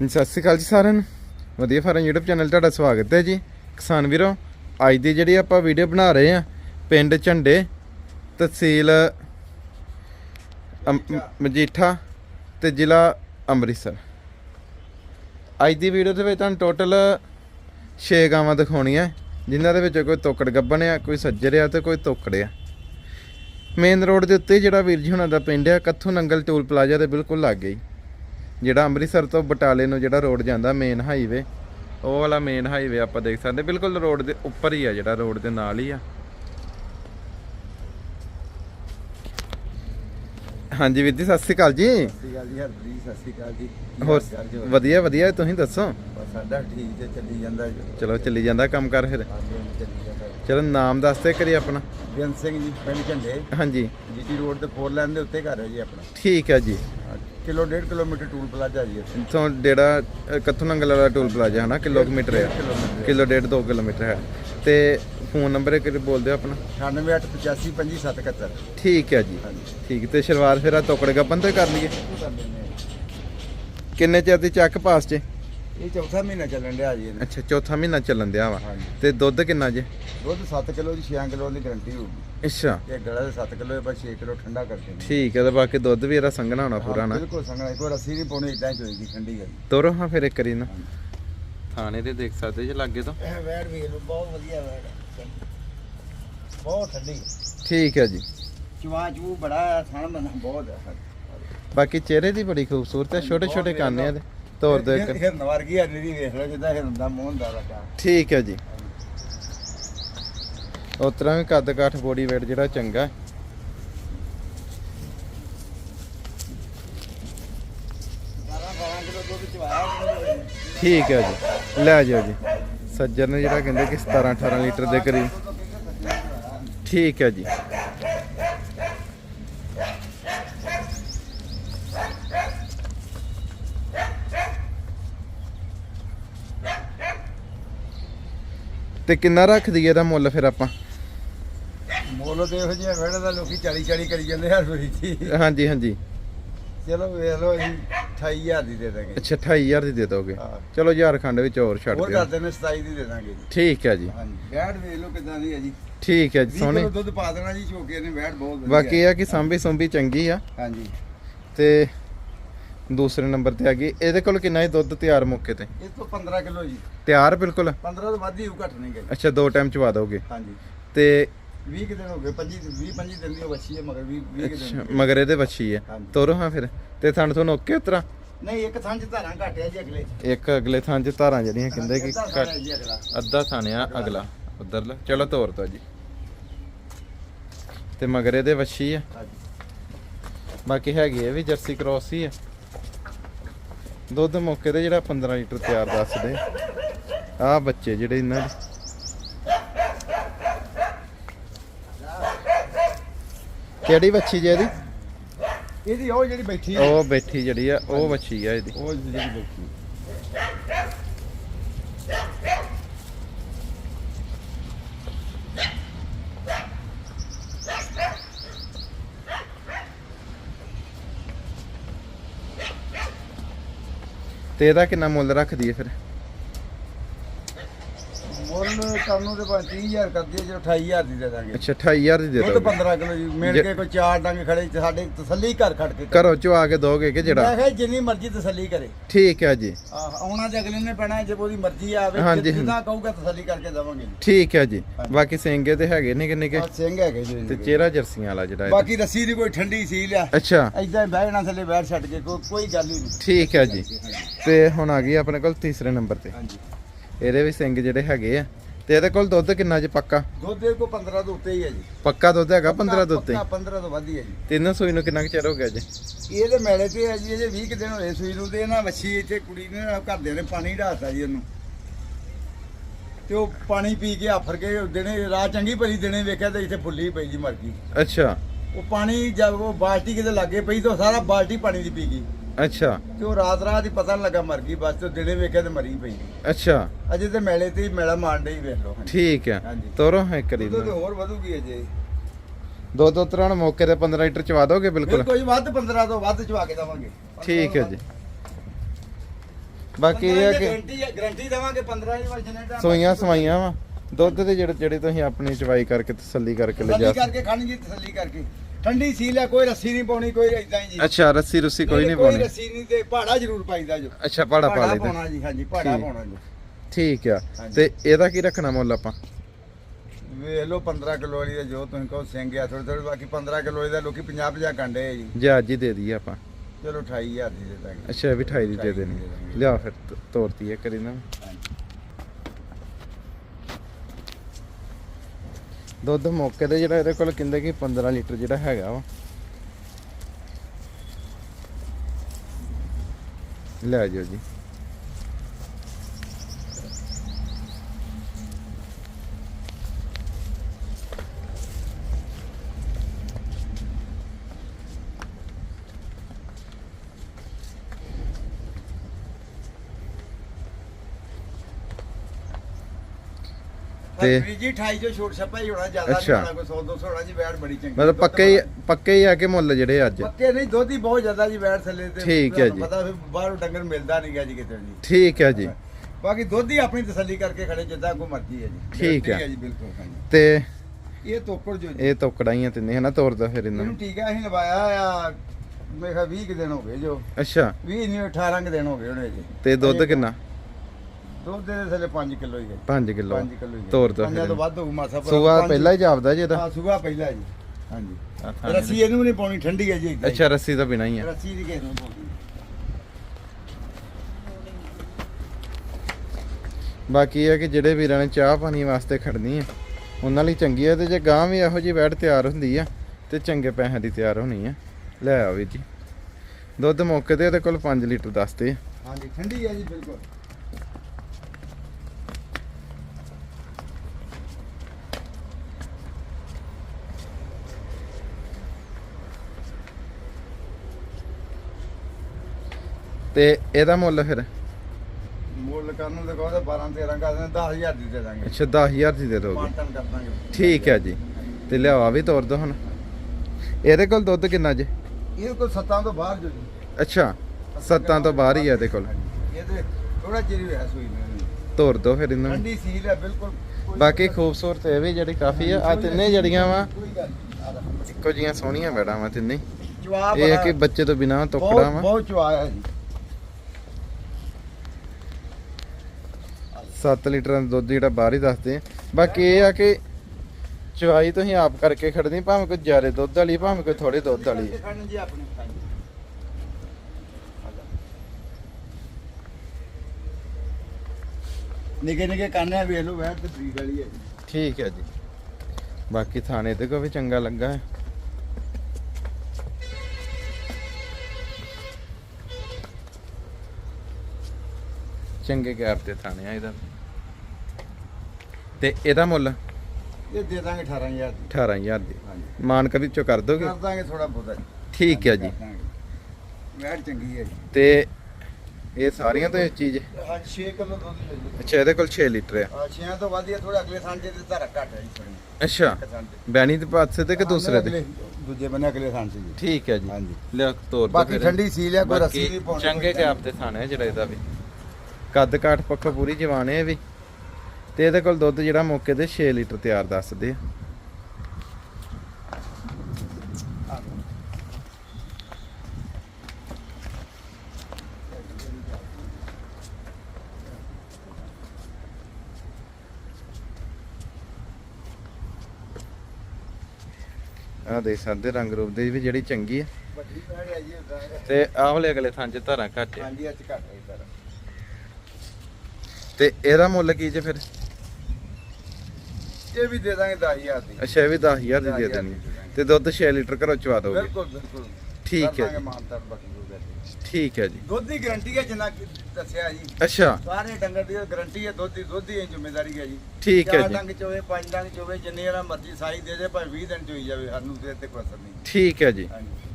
ਜੀ, ਸਤਿ ਸ਼੍ਰੀ ਅਕਾਲ ਜੀ ਸਾਰਿਆਂ ਨੂੰ। ਵਧੀਆ ਫਾਰਮ YouTube ਚੈਨਲ ਤੁਹਾਡਾ ਸਵਾਗਤ ਹੈ ਜੀ। ਕਿਸਾਨ ਵੀਰੋ ਅੱਜ ਦੀ ਜਿਹੜੀ ਆਪਾਂ ਵੀਡੀਓ ਬਣਾ ਰਹੇ ਆ ਪਿੰਡ ਝੰਡੇ ਤਹਿਸੀਲ ਅਮ- ਮਜੀਠਾ ਤੇ ਜ਼ਿਲ੍ਹਾ ਅੰਮ੍ਰਿਤਸਰ। ਅੱਜ ਦੀ ਵੀਡੀਓ ਦੇ ਵਿੱਚ ਤੁਹਾਨੂੰ ਟੋਟਲ 6 ਗਾਵਾਂ ਦਿਖਾਉਣੀਆਂ ਜਿਨ੍ਹਾਂ ਦੇ ਵਿੱਚ ਕੋਈ ਤੋਕੜ ਗੱਬਣ ਆ ਕੋਈ ਸੱਜਰ ਆ ਤੇ ਕੋਈ ਤੋਕੜ ਆ। ਮੇਨ ਰੋਡ ਦੇ ਉੱਤੇ ਜਿਹੜਾ ਵੀਰ ਜੀ ਹੁਣਾਂ ਦਾ ਪਿੰਡ ਆ ਕੱਥੂ ਨੰਗਲ ਟੂਲ ਪਲਾਜ਼ਾ ਦੇ ਬਿਲਕੁਲ ਲਾਗੇ ਹੀ। ਜਿਹੜਾ ਅੰਮ੍ਰਿਤਸਰ ਤੋਂ ਬਟਾਲੇ ਨੂੰ ਜਿਹੜਾ ਰੋਡ ਜਾਂਦਾ ਮੇਨ ਹਾਈਵੇ ਉਹ ਵਾਲਾ ਮੇਨ ਹਾਈਵੇ ਆਪਾਂ ਦੇਖ ਸਕਦੇ ਬਿਲਕੁਲ ਰੋਡ ਦੇ ਉੱਪਰ ਹੀ ਆ ਜਿਹੜਾ ਰੋਡ ਦੇ ਨਾਲ ਹੀ ਆ। ਹਾਂਜੀ ਵੀਰ ਜੀ ਸਤਿ ਸ਼੍ਰੀ ਅਕਾਲ ਜੀ। ਸਤਿ ਸ਼੍ਰੀ ਅਕਾਲ ਜੀ ਹਰਪ੍ਰੀਤ ਸਤਿ ਸ਼੍ਰੀ ਅਕਾਲ ਜੀ। ਹੋਰ? ਵਧੀਆ ਵਧੀਆ ਤੁਸੀਂ ਦੱਸੋ? ਸਾਡਾ ਠੀਕ ਤੇ ਚੱਲੀ ਜਾਂਦਾ। ਚਲੋ ਚੱਲੀ ਜਾਂਦਾ ਕੰਮ ਕਰ ਫਿਰ। ਚੱਲੀ ਜਾਂਦਾ ਚਲੋ ਨਾਮ ਦੱਸਦੇ ਕਰੀ ਆਪਣਾ। ਸਿੰਘ ਜੀ ਪਿੰਡ ਝੰਡੇ। ਹਾਂਜੀ। ਜੀਟੀ ਰੋਡ ਤੇ ਫੋਰ ਲਾਈਨ ਦੇ ਉੱਤੇ ਘਰ ਹੈ ਜੀ ਆਪਣਾ। ਠੀਕ ਹੈ ਜੀ। ਕਿਲੋ ਡੇਢ ਕਿਲੋਮੀਟਰ ਟੂਲ ਪਲਾਜ਼ਾ ਜੀ ਇੱਥੇ। ਇਥੋਂ ਅ, ਕੱਥੂ ਨੰਗਲ ਵਾਲਾ ਟੂਲ ਪਲਾਜ਼ਾ ਹਨਾ ਕਿਲੋਮੀਟਰ ਹੈ। ਕਿਲੋਮੀਟਰ। ਕਿਲੋ ਡੇਢ 2 ਕਿਲੋਮੀਟਰ ਹੈ। ਤੇ ਫੋਨ ਨੰਬਰ ਇੱਕ ਵਾਰੀ ਬੋਲ ਦਿਓ ਆਪਣਾ। 9885555771 ਠੀਕ ਹੈ ਜੀ। ਹਾਂਜੀ। ਠੀਕ ਤੇ ਸ਼ੁਰੂਆਤ ਫਿਰ ਤੋਕੜ ਗੱਪਨ ਤੋਂ ਹੀ ਕਰ ਲਈਏ। ਹਾਂ। ਕਿੰਨੇ ਚਿਰ ਦੀ ਚੱਕ ਪਾਸ ਜੇ? ਇਹ ਚੌਥਾ ਮਹੀਨਾ ਚੱਲਣ ਡਿਆ ਜੀ ਇਹਨੂੰ। ਅੱਛਾ ਚੌਥਾ ਮਹੀਨਾ ਚੱਲਣ ਦਿਆ ਵਾ। ਹਾਂਜੀ। ਤੇ ਦੁੱਧ ਕਿੰਨਾ ਜੇ? ਦੁੱਧ 7 ਕਿਲੋ ਦੀ 6 ਕਿਲੋ ਦੀ ਗਰੰਟੀ ਹੋਊਗੀ। ਅੱਛਾ। ਤੇ ਗਲਾ ਦੇ 7 ਕਿਲੋ ਬਸ 6 ਕਿਲੋ ਠੰਡਾ ਕਰਕੇ ਦਿੰਦੇ ਠੀਕ ਹੈ ਤੇ ਬਾਕੀ ਦੁੱਧ ਵੀ ਇਹਦਾ ਸੰਘਣਾ ਹੋਣਾ ਪੂਰਾ ਨਾ? ਬਿਲਕੁਲ ਸੰਗਣਾ ਕੋਈ ਰੱਸੀ ਨਹੀਂ ਪਾਉਣੀ ਇਦਾਂ ਹੀ ਹੋਏਗੀ ਠੰਡੀ ਗੱਲ। ਤੋਰੋ ਹਾਂ ਫਿਰ ਇੱਕ ਵਾਰੀ ਨਾ। ਥਾਣੇ ਤੇ ਦੇਖ ਸਕਦੇ ਜੇ ਲੱਗੇ ਤੋਂ। ਇਹ ਵੈੜ ਵੀ ਬਹੁਤ ਵਧੀਆ ਵੈੜ ਹੈ ਬਹੁਤ ਠੰਡੀ ਠੀਕ ਹੈ ਜੀ। ਚਵਾ ਚੂ ਬੜਾ ਥਣ ਬਣਾ ਬਹੁਤ ਹੈ ਬਾਕੀ ਚਿਹਰੇ ਦੀ ਬੜੀ ਖੂਬਸੂਰਤ ਹੈ ਛੋਟੇ ਛੋਟੇ ਕੰਨ ਆ ਦੇ। ਤੋਰ ਦੋ ਇੱਕ ਹਿਰਨ ਵਰਗੀ ਆ ਨਿਰੀ ਵੇਖ ਲਓ ਜਿੱਦਾਂ ਹਿਰਨ ਦਾ ਮੂੰਹ ਹੁੰਦਾ ਲੱਗਾ। ਠੀਕ ਹੈ ਜੀ। ਉਸ ਤਰ੍ਹਾਂ ਵੀ ਕੱਦ ਕਾਠ ਬੋਡੀ weight ਜਿਹੜਾ ਚੰਗਾ ਹੈ। ਠੀਕ ਹੈ ਜੀ। ਲੈ ਜਾਓ ਜੀ। ਸੱਜਰ ਨੇ ਜਿਹੜਾ ਕਹਿੰਦੇ ਕਿ 17 18 ਲੀਟਰ ਦੇ ਕਰੀਬ। ਠੀਕ ਹੈ ਜੀ। ਤੇ ਕਿੰਨਾ ਰੱਖ ਦਈਏ ਇਹਦਾ ਮੁੱਲ ਫਿਰ ਆਪਾਂ? ਮੋਲੋ ਤੇ ਇਹੋ ਜਿਹਾ ਵੇੜੇ ਦਾ ਲੋਕੀ 40 40 ਕਰੀ ਜਾਂਦੇ ਹਰ ਵਾਰੀ ਜੀ। ਹਾਂਜੀ ਹਾਂਜੀ। ਚਲੋ ਵੇਖ ਲਓ ਅਸੀਂ 28000 ਦੀ ਦੇ ਦਾਂਗੇ। ਅੱਛਾ 28000 ਦੀ ਦੇ ਦੋਗੇ। ਹਾਂ। ਚਲੋ ਝਾਰਖੰਡ ਵਿੱਚ ਹੋਰ ਛੱਡ ਹੋਰ ਦਿਓ। ਕਰਦੇ ਨੇ 27 ਦੀ ਦੇ ਦਾਂਗੇ ਜੀ। ਠੀਕ ਹੈ ਜੀ। ਹਾਂਜੀ ਬੈੜ ਵੇਖ ਲਓ ਕਿਦਾਂ ਦੀ ਹੈ ਜੀ। ਠੀਕ ਹੈ ਜੀ 20 ਸੋਹਣੀ। ਕਿਲੋ ਦੁੱਧ ਪਾ ਦੇਣਾ ਜੀ ਝੋਕੇ ਨੇ ਬੈੜ ਬਹੁਤ ਵਧੀਆ। ਬਾਕੀ ਇਹ ਆ ਕਿ ਸਾਂਭੀ ਸੁੰਭੀ ਚੰਗੀ ਆ। ਹਾਂਜੀ। ਤੇ ਦੂਸਰੇ ਨੰਬਰ ਤੇ ਆ ਗਈ। ਇਹਦੇ ਕੋਲ ਕਿੰਨਾ ਹੀ ਦੁੱਧ ਤਿਆਰ ਮੌਕੇ ਤੇ? ਇਸ ਤੋਂ 15 ਕਿਲੋ ਜੀ। ਤਿਆਰ ਬਿਲਕੁਲ? 15 ਤੋਂ ਵੱਧ ਹੀ ਹੋਊ, ਘੱਟ ਨਹੀਂ ਗਏ ਅੱਛਾ ਦੋ ਟਾਈਮ ਚਵਾ ਦੋਗੇ। ਹਾਂਜੀ। ਤੇ 20 ਕਿ ਦਿਨ ਹੋ ਗਏ 25 20 25 ਦਿਨ ਦੀ ਉਹ ਬੱਚੀ ਹੈ ਮਗਰ 20 20 ਕਿ ਅੱਛਾ ਦਿਨ। ਮਗਰ ਇਹਦੇ ਵੱਛੀ ਹੈ। ਤੋਰੋ ਹਾਂ ਫਿਰ। ਤੇ ਥਣ ਤੁਹਾਨੂੰ ਓਕੇ ਉਤਰਾ? ਨਹੀਂ ਇੱਕ ਥਾਂ ਚ ਧਾਰਾਂ ਘਟਿਆ ਜੀ ਅਗਲੇ ਇੱਕ ਅਗਲੇ ਥਾਂ 'ਚ ਧਾਰਾਂ ਜਿਹੜੀਆਂ ਕਹਿੰਦੇ ਕਿ ਅੱਧਾ ਥਾਂ ਜੀ ਅਗਲਾ। ਉਧਰਲਾ ਚਲੋ ਤੋਰ ਦੋ ਜੀ। ਤੇ ਮਗਰ ਇਹਦੇ ਵੱਛੀ ਆ। ਹਾਂਜੀ। ਬਾਕੀ ਹੈਗੀ ਇਹ ਵੀ ਜਰਸੀ ਕ੍ਰੋਸ ਹੀ ਆ। ਦੁੱਧ ਮੌਕੇ ਤੇ ਜਿਹੜਾ 15 ਲੀਟਰ ਤਿਆਰ ਦੱਸਦੇ ਆ ਬੱਚੇ ਜਿਹੜੇ ਇਹਨਾਂ ਦੇ। ਕਿਹੜੀ ਵੱਛੀ ਜੇ ਇਹਦੀ? ਇਹਦੀ ਉਹ ਜਿਹੜੀ ਬੈਠੀ ਹੈ। ਉਹ ਬੈਠੀ ਜਿਹੜੀ ਆ ਉਹ ਵੱਛੀ ਆ ਇਹਦੀ। ਉਹ ਜਿਹੜੀ ਬੈਠੀ ਤੇ ਇਹਦਾ ਕਿੰਨਾ ਮੁੱਲ ਰੱਖਦੀ ਹੈ ਫਿਰ? ਮੁੱਲ ਤੁਹਾਨੂੰ ਤੇ ਭਾਵੇਂ 30000 ਕਰਦੀ ਹੈ ਜੇ 28000 ਦੀ ਦੇ ਦਾਂਗੇ। ਅੱਛਾ 28000 ਦੀ ਦੇ ਦੁੱਧ ਦੋ 15 ਕਿਲੋ ਜੀ ਮਿਲ ਜੇ- ਕੇ ਕੋਈ ਚਾਰ ਡੰਗ ਖੜੇ ਤੇ ਸਾਡੇ ਤਸੱਲੀ ਘਰ ਖੜ ਕੇ ਘਰੋਂ ਚੋਂ ਆ ਕੇ ਦੋਗੇ ਕਿ ਮੈਂ ਜਿਹੜਾ ਕਿਹਾ ਜਿੰਨੀ ਮਰਜ਼ੀ ਤਸੱਲੀ ਕਰੇ। ਠੀਕ ਹੈ ਜੀ। ਆਹ, ਆਉਣਾ ਤੇ ਅਗਲੇ ਨੇ ਪੈਣਾ ਜੇ ਉਹਦੀ ਮਰਜ਼ੀ ਆਵੇ ਹਾਂਜੀ, ਜਿੱਦਾਂ ਕਹੂਗਾ ਤਸੱਲੀ ਕਰਕੇ ਦੇਵਾਂਗੇ ਜੀ। ਠੀਕ ਹੈ ਜੀ। ਹਾਂਜੀ। ਬਾਕੀ ਸਿੰਗੇ ਤੇ ਹੈਗੇ ਨੇ ਕਿੰਨੇ ਕੇ ਆਹ ਸਿੰਘ ਹੈਗੇ ਜੀ ਤੇ ਇਹਦੇ। ਚਿਹਰਾ ਜਰਸੀਆਂ ਵਾਲਾ ਜਿਹੜਾ ਇਹਦਾ। ਬਾਕੀ ਰੱਸੀ ਦੀ ਕੋਈ ਠੰਡੀ ਸੀਲ ਆ। ਅੱਛਾ। ਐਦਾਂ ਹੀ ਬਹਿ ਜਾਣਾ ਥੱਲੇ ਬੈਠ ਛੱਡ ਕੇ ਕੋਈ ਕੋਈ ਗੱਲ ਹੀ ਨਹੀਂ। ਠੀਕ ਹੈ ਜੀ। ਤੇ ਹੁਣ ਆ ਗਈ ਆਪਣੇ ਕੋਲ ਤੀਸਰੇ ਨੰਬਰ ਤੇ। ਹਾਂਜੀ। ਇਹਦੇ ਵੀ ਸਿੰਘ ਜਿਹੜੇ ਹੈਗੇ ਆ। ਤੇ ਇਹਦੇ ਕੋਲ ਦੁੱਧ ਕਿੰਨਾ ਜੀ ਪੱਕਾ? ਦੁੱਧ ਦੇ ਕੋ 15 ਤੋਂ ਉੱਤੇ ਹੀ ਹੈ ਜੀ। ਪੱਕਾ ਦੁੱਧ ਹੈਗਾ 15 ਦੇ ਉੱਤੇ? ਪੱਕਾ 15 ਤੋਂ ਵੱਧ ਹੀ ਹੈ ਜੀ। ਤਿੰਨ ਸੂਈ ਨੂੰ ਕਿੰਨਾ ਕੁ ਚਿਰ ਹੋ ਗਿਆ ਜੀ? ਇਹਦੇ ਮੈਲੇ ਤੇ ਹੈ ਜੀ ਇਹਦੇ 20 ਕੁ ਦਿਨ ਹੋਏ ਸੂਈ ਨੂੰ ਤੇ ਇਹਨਾਂ ਵੱਛੀ ਇੱਥੇ ਕੁੜੀ ਨੇ ਨਾ ਘਰਦਿਆਂ ਨੇ ਪਾਣੀ ਢਾਤਾ ਜੀ ਉਹਨੂੰ ਤੇ ਉਹ ਪਾਣੀ ਪੀ ਕੇ ਆਫਰ ਕੇ ਦਿਨੇ ਰਾਹ ਚੰਗੀ ਭਲੀ ਦਿਨੇ ਵੇਖਿਆ ਤੇ ਇੱਥੇ ਫੁੱਲੀ ਪਈ ਜੀ ਮਰ ਗਈ। ਅੱਛਾ। ਉਹ ਪਾਣੀ ਜਦ ਉਹ ਬਾਲਟੀ ਕਿਤੇ ਲੱਗੇ ਪਈ ਤਾਂ ਸਾਰਾ ਬਾਲਟੀ ਪਾਣੀ ਦੀ ਪੀ ਗਈ। ਅੱਛਾ। ਤੇ ਉਹ ਰਾਤ ਰਾਤ ਹੀ ਪਤਾ ਲੱਗਾ ਮਰ ਗਈ ਬਸ ਤੇ ਦਿਨੇ ਵੇਖਿਆ ਤੇ ਮਰੀ ਪਈ। ਅੱਛਾ। ਅਜੇ ਤੇ ਮੈਲੇ ਤੇ ਹੀ ਮੈਲਾ ਮਾਰਨ ਡਈ ਵੇਖ ਲਓ। ਠੀਕ ਹੈ। ਹਾਂਜੀ। ਤੋਰੋ ਹੈ ਕਰੀ ਦੁੱਧ ਤੇ ਹੋਰ ਵਧੂਗੀ ਅਜੇ। ਦੋ ਦੋ ਤਰ੍ਹਾਂ ਮੌਕੇ ਤੇ 15 ਲੀਟਰ ਚਵਾ ਦੋਗੇ ਬਿਲਕੁਲ? ਬਿਲਕੁਲ ਜੀ ਵੱਧ 15 ਤੋਂ ਵੱਧ ਚਵਾ ਕੇ ਦਵਾਂਗੇ। ਠੀਕ ਹੈ ਜੀ। ਬਾਕੀ ਇਹ ਆ ਕਿ ਗਾਰੰਟੀ ਗਾਰੰਟੀ ਦੇਵਾਂਗੇ 15 ਦੀ ਵਜਨੇ ਦਾ ਸੋਈਆਂ ਸਵਾਈਆਂ ਵਾ। ਦੁੱਧ ਦੇ ਜਿਹੜੇ ਜਿਹੜੇ ਤੁਸੀਂ ਆਪਣੀ ਚਵਾਈ ਕਰਕੇ ਤਸੱਲੀ ਕਰਕੇ ਲੈ ਤਸੱਲੀ ਕਰਕੇ ਖਾਣੀ ਜੀ ਤਸੱਲੀ ਕਰਕੇ। ਠੰਡੀ ਸੀਲ ਹੈ ਕੋਈ ਰੱਸੀ ਨਹੀਂ ਪਾਉਣੀ ਕੋਈ ਇਦਾਂ ਹੀ ਜੀ। ਅੱਛਾ ਰੱਸੀ ਰੁੱਸੀ ਕੋਈ ਨਹੀਂ ਕੋਈ ਪਾਉਣੀ। ਰੱਸੀ ਨਹੀਂ ਤੇ ਪਹਾੜਾ ਜ਼ਰੂਰ ਪਾਈਦਾ ਜੋ। ਅੱਛਾ ਪਾੜਾ ਪਾ ਲਈਦਾ ਪਾਉਣਾ ਜੀ ਹਾਂਜੀ ਪਹਾੜਾ ਠੀਕ। ਪਾਉਣਾ ਜੀ। ਠੀਕ ਆ। ਹਾਂਜੀ। ਤੇ ਇਹਦਾ ਕੀ ਰੱਖਣਾ ਮੁੱਲ ਆਪਾਂ? ਵੇਖ ਲਓ 15 ਕਿਲੋ ਵਾਲੀ ਦਾ ਜੋ ਤੁਸੀਂ ਕਹੋ ਸਿੰਘ ਆ ਥੋੜੇ ਥੋੜੇ ਬਾਕੀ 15 ਕਿਲੋ ਵਾਲੀ ਦਾ ਲੋਕੀ 50 50 ਕੰਡੇ ਆ ਜੀ। ਜੇ ਅੱਜ ਹੀ ਦੇ ਦਈਏ ਆਪਾਂ। ਚਲੋ 28000 ਦੀ ਦੇ ਦਾਂਗੇ। ਅੱਛਾ ਇਹ ਵੀ 28 ਦੀ ਦੇ 28 ਦੀ ਦੇਣੀ। ਲਿਆ ਫਿਰ ਤੋਰਤੀ ਹੈ ਕਰੀ ਨਾ ਹਾਂਜੀ। ਦੁੱਧ ਮੌਕੇ ਤੇ ਜਿਹੜਾ ਇਹਦੇ ਕੋਲ ਕਹਿੰਦੇ ਕਿ 15 ਲੀਟਰ ਜਿਹੜਾ ਹੈਗਾ ਵਾ। ਲੈ ਜਾਓ ਜੀ। ਤੇ- ਜੀ 28 ਜੋ ਛੋਟ ਛੱਪਾ ਹੀ ਹੋਣਾ ਜ਼ਿਆਦਾ ਨਹੀਂ। ਹੋਣਾ ਕੋਈ 100 200 ਹੋਣਾ ਜੀ ਵੈਟ ਬੜੀ ਚੰਗੀ ਮਤਲਬ ਪੱਕੇ ਹੀ ਪੱਕੇ ਹੀ ਆ ਕੇ ਮੁੱਲ ਜਿਹੜੇ ਅੱਜ? ਪੱਕੇ ਨਹੀਂ ਦੁੱਧ ਹੀ ਬਹੁਤ ਜ਼ਿਆਦਾ ਜੀ ਵੈਟ ਥੱਲੇ ਤੇ ਠੀਕ ਹੈ ਜੀ। ਪਤਾ ਫਿਰ ਬਾਹਰੋਂ ਡੰਗਰ ਮਿਲਦਾ ਨਹੀਂ ਗਿਆ ਜੀ ਕਿਤੇ ਜੀ ਠੀਕ ਹੈ ਜੀ। ਬਾਕੀ ਦੁੱਧ ਹੀ ਆਪਣੀ ਤਸੱਲੀ ਕਰਕੇ ਖੜੇ ਜਿੱਦਾਂ ਕੋਈ ਮਰਜ਼ੀ ਹੈ ਜੀ। ਠੀਕ ਹੈ। ਹੈ ਜੀ ਬਿਲਕੁਲ ਤੇ ਇਹ ਤੋਕੜ ਜੋ ਜੀ। ਇਹ ਤੋਕੜਾਂ ਹੀ ਆ ਤਿੰਨੇ ਹਨਾ ਤੋਰਦਾ ਫਿਰ ਇਹਨਾਂ ਨੂੰ। ਟੀਕਾ ਅਸੀਂ ਲਵਾਇਆ ਆ ਮੇਰੇ ਖਿਆਲ 20 ਕੁ ਦਿਨ ਹੋ ਗਏ ਜੋ। ਅੱਛਾ। 20 ਨਹੀਂ 18 ਕੁ ਦਿਨ ਹੋ ਗਏ ਹੋਣੇ ਜੀ। ਤੇ ਦੁੱਧ ਕਿੰਨਾ? ਦੁੱਧ ਦੇ ਥੱਲੇ 5 ਕਿਲੋ ਹੀ ਹੈ। 5 ਕਿਲੋ। 5 ਕਿਲੋ ਹੀ ਹੈ। ਤੋਰ ਦੋ ਪੰਜਾਂ ਤੋਂ ਵੱਧ ਹੋਊ ਮਾਸਾ ਪੰਜ- ਪਹਿਲਾਂ ਹੀ ਜਾਪਦਾ ਜੀ ਇਹਦਾ ਹਾਂ ਸੁਬਾ ਪਹਿਲਾਂ ਜੀ ਹਾਂਜੀ। ਰੱਸੀ ਇਹਨੂੰ ਵੀ ਨਹੀਂ ਪਾਉਣੀ ਠੰਡੀ ਹੈ ਜੀ। ਏਦਾਂ ਹੀ। ਅੱਛਾ ਰੱਸੀ ਤਾਂ ਬਿਨਾ ਹੀ ਆ ਰੱਸੀ ਦੀ ਕਿਸੇ ਨੂੰ ਪਾਉਣੀ। ਬਾਕੀ ਇਹ ਆ ਕਿ ਜਿਹੜੇ ਵੀਰਾਂ ਨੇ ਚਾਹ ਪਾਣੀ ਵਾਸਤੇ ਖੜਨੀ ਆ ਉਹਨਾਂ ਲਈ ਚੰਗੀ ਆ ਤੇ ਜੇ ਗਾਂ ਵੀ ਇਹੋ ਜੀ ਵੈੜ ਤਿਆਰ ਹੁੰਦੀ ਆ ਤੇ ਚੰਗੇ ਪੈਸਿਆਂ ਦੀ ਤਿਆਰ ਹੋਣੀ ਆ ਲੈ ਆਓ ਵੀਰ ਜੀ। ਦੁੱਧ ਮੌਕੇ ਤੇ ਇਹਦੇ ਕੋਲ 5 ਲੀਟਰ ਦੱਸਦੇ ਆ। ਹਾਂਜੀ ਠੰਡੀ ਹੈ ਜੀ ਬਿਲਕੁਲ। ਤੇ ਇਹਦਾ ਮੁੱਲ ਫਿਰ? ਮੁੱਲ ਕਰਨ ਨੂੰ ਦੇਖੋ ਤਾਂ 12 13 ਕਰ ਦਿੰਦੇ 10000 ਦੀ ਦੇ ਦਾਂਗੇ। ਅੱਛਾ 10000 ਦੀ ਦੇ ਦੋਗੇ ਮਾਨਟਨ ਕਰ ਦਾਂਗੇ। ਠੀਕ ਹੈ ਜੀ। ਤੇ ਲਿਆਵਾ ਵੀ ਤੋਰ ਦੋ ਹੁਣ। ਇਹਦੇ ਕੋਲ ਦੁੱਧ ਕਿੰਨਾ ਜੇ? ਇਹ ਕੋਈ ਸੱਤਾਂ ਤੋਂ ਬਾਹਰ ਜੋ ਜੀ। ਅੱਛਾ ਸੱਤਾਂ ਤੋਂ ਬਾਹਰ ਹੀ ਆ ਇਹਦੇ ਕੋਲ। ਇਹ ਤੇ ਥੋੜਾ ਚਿਰ ਹੀ ਹੋਇਆ ਸੂਈ ਨੂੰ ਤੋਰ ਦੋ ਫਿਰ ਇਹਨਾਂ। ਨੂੰ ਠੰਡੀ ਸੀਲ ਹੈ ਬਿਲਕੁਲ ਕੋਈ- ਬਾਕੀ ਖੂਬਸੂਰਤ ਇਹ ਵੀ ਜਿਹੜੀ ਕਾਫੀ ਆ। ਆ ਤਿੰਨੇ ਜੜੀਆਂ ਵਾ। ਕੋਈ ਗੱਲ ਨਹੀਂ ਆ ਲੈ। ਇੱਕੋ ਜੀਆਂ ਸੋਹਣੀਆਂ ਬੈੜਾਂ ਵਾ ਤਿੰਨੇ। ਜਵਾਬ ਇਹ ਕਿ ਬੱਚੇ ਤੋਂ ਬਿਨਾ ਬਹੁਤ ਵਾ। ਬਹੁਤ ਹੈ ਜੀ। 7 ਲੀਟਰ ਦਾ ਦੁੱਧ ਜਿਹੜਾ ਬਾਹਰ ਹੀ ਦੱਸਦੇ ਆ ਬਾਕੀ ਇਹ ਆ ਕਿ ਚਵਾਈ ਤੁਸੀਂ ਆਪ ਕਰਕੇ ਖੜਨੀ ਭਾਵੇਂ ਕੋਈ ਜ਼ਿਆਦਾ ਦੁੱਧ ਵਾਲੀ ਭਾਵੇਂ ਕੋਈ ਥੋੜੇ ਦੁੱਧ ਵਾਲੀ। ਨਿੱਕੇ ਨਿੱਕੇ ਕਾਨੇ ਵੇਖ ਲਓ ਵੈਟ ਤੇ ਬਰੀਡ ਵਾਲੀ ਹੈ। ਠੀਕ ਹੈ ਜੀ ਬਾਕੀ ਥਾਣੇ ਤੇ ਕੋ ਵੀ ਚੰਗਾ ਲੱਗਾ ਹੈ ਚੰਗੇ ਗੈਪ ਤੇ ਥਾਣੇ ਆ ਇਹਦਾ। ਤੇ ਇਹਦਾ ਮੁੱਲ? ਇਹ ਦੇ ਦਾਂਗੇ 18000 ਦੀ। 18000 ਦੀ। ਹਾਂਜੀ। ਮਾਨ ਕਰੀ ਚੋ ਕਰ ਦੋਗੇ? ਕਰ ਦਾਂਗੇ ਥੋੜਾ ਜੀ। ਠੀਕ ਹੈ ਜੀ। ਵੈਟ ਚੰਗੀ ਹੈ ਜੀ। ਤੇ ਇਹ ਸਾਰੀਆਂ ਤੋਂ ਚੀਜ਼? ਹਾਂ 6 ਕਿਲੋ ਦੁੱਧ ਲੈ ਜੀ ਅੱਛਾ ਇਹਦੇ ਕੋਲ 6 ਲੀਟਰ ਆ। ਆ 6 ਤੋਂ ਵੱਧ ਹੀ ਥੋੜਾ ਅਗਲੇ ਜੇ ਤੇ ਧਾਰਾ ਘੱਟ ਹੈ ਜੀ ਅੱਛਾ। ਬੈਣੀ ਦੇ ਪਾਸੇ ਤੇ ਕਿ ਹਾਂ, ਦੂਸਰੇ ਤੇ ਦੂਜੇ ਬੰਨੇ ਅਗਲੇ ਤੇ ਜੀ। ਠੀਕ ਹੈ ਜੀ। ਹਾਂਜੀ। ਲਿਆ ਤੋਰ ਬਾਕੀ। ਠੰਡੀ ਸੀਲ ਹੈ ਕੋਈ ਰੱਸੀ ਵੀ ਪਾਉਣੀ ਚੰਗੇ ਕੋਈ ਗੈਪ ਤੇ। ਥਾਣਾ ਹੈ ਜਿਹੜਾ ਇਹਦਾ ਵੀ। ਕੱਦ ਕਾਠ ਪੱਖੋਂ ਪੂਰੀ ਜਵਾਨ ਹੈ ਵੀ। ਤੇ ਇਹਦੇ ਕੋਲ ਦੁੱਧ ਜਿਹੜਾ ਮੌਕੇ ਤੇ 6 ਲੀਟਰ ਤਿਆਰ ਦੱਸਦੇ ਆ। ਆ ਦੇ ਸਕਦੇ ਰੰਗ ਰੂਪ ਦੇ ਵੀ ਜਿਹੜੀ ਚੰਗੀ ਵੱਡੀ ਹੈ ਜੀ। ਤੇ ਆਹ ਵਾਲੇ ਅਗਲੇ ਥਾਂ 'ਚ ਧਾਰਾਂ ਘੱਟ ਹਾਂਜੀ ਅੱਜ ਘੱਟ ਹੈ ਸਰ ਤੇ ਇਹਦਾ ਮੁੱਲ ਕੀ ਜੇ ਫਿਰ? ਇਹ ਵੀ ਦੇ ਦਾਂਗੇ 10000 ਦੀ। ਅੱਛਾ ਇਹ ਵੀ 10000 ਦੀ ਦੇ ਦੇਣੀ। ਤੇ ਦੁੱਧ 6 ਲੀਟਰ ਘਰੋਂ ਚਵਾ ਦੋਗੇ? ਬਿਲਕੁਲ ਬਿਲਕੁਲ। ਠੀਕ ਹੈ ਜੀ। ਠੀਕ ਹੈ ਜੀ। ਦੁੱਧ ਦੀ ਗਾਰੰਟੀ ਹੈ ਜਿੰਨਾ ਦੱਸਿਆ ਜੀ। ਅੱਛਾ। ਸਾਰੇ ਡੰਗਰ ਦੀ ਗਾਰੰਟੀ ਹੈ ਦੁੱਧ ਦੀ ਦੁੱਧ ਦੀ ਜ਼ਿੰਮੇਵਾਰੀ ਹੈ ਜੀ। ਠੀਕ ਹੈ ਚਾਰ ਜੀ। ਡੰਗ ਚੋਵੇ ਪੰਜ ਡੰਗ ਚੋਵੇ ਜਿੰਨੇ ਵਾਲਾ ਮਰਜ਼ੀ ਸਾਈ ਦੇ ਦੇ ਭਾਵੇਂ 20 ਦਿਨ ਚ ਹੋਈ ਜਾਵੇ ਸਾਨੂੰ ਤੇ ਤੇ ਕੋਈ ਅਸਰ ਨਹੀਂ। ਠੀਕ ਹੈ ਜੀ। ਹਾਂਜੀ।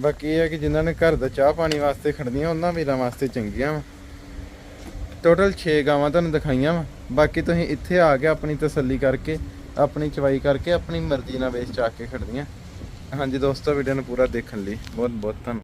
ਬਾਕੀ ਇਹ ਹੈ ਕਿ ਜਿਨ੍ਹਾਂ ਨੇ ਘਰ ਦਾ ਚਾਹ ਪਾਣੀ ਵਾਸਤੇ ਖੜਨੀਆਂ ਉਹਨਾਂ ਵੀਰਾਂ ਵਾਸਤੇ ਚੰਗੀਆਂ ਵਾ। ਟੋਟਲ 6 ਗਾਵਾਂ ਤੁਹਾਨੂੰ ਦਿਖਾਈਆਂ ਵਾ। ਬਾਕੀ ਤੁਸੀਂ ਇੱਥੇ ਆ ਕੇ ਆਪਣੀ ਤਸੱਲੀ ਕਰਕੇ, ਆਪਣੀ ਚਵਾਈ ਕਰਕੇ ਆਪਣੀ ਮਰਜ਼ੀ ਨਾਲ ਵੇਚ ਚਾ ਕੇ ਖੜਨੀਆਂ ਹਾਂਜੀ ਦੋਸਤੋ ਵੀਡੀਓ ਨੂੰ ਪੂਰਾ ਦੇਖਣ ਲਈ ਬਹੁਤ ਬਹੁਤ ਧੰਨਵਾਦ